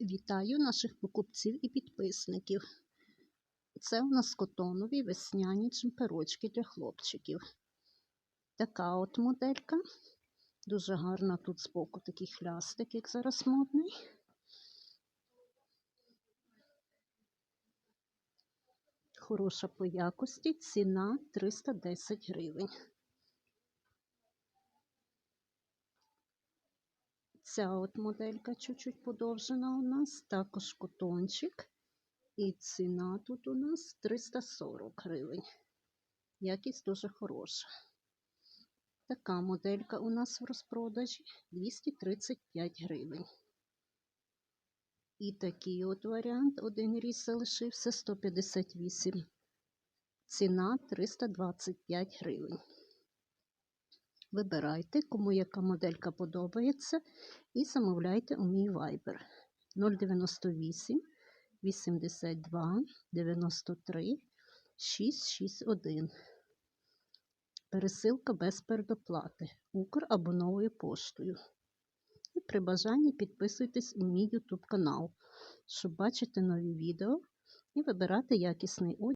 Вітаю наших покупців і підписників. Це у нас котонові весняні джемперочки для хлопчиків. Така от моделька. Дуже гарна тут збоку такий хлястик, як зараз модний. Хороша по якості, ціна 310 гривень. Ця от моделька чуть-чуть подовжена у нас, також котончик. І ціна тут у нас 340 гривень. Якість дуже хороша. Така моделька у нас в розпродажі 235 гривень. І такий от варіант, один різ залишився 158. Ціна 325 гривень. Вибирайте, кому яка моделька подобається, і замовляйте у мій Viber 098 82 93 661. Пересилка без передоплати Укр або новою поштою. І при бажанні підписуйтесь у мій YouTube канал, щоб бачити нові відео і вибирати якісний одяг.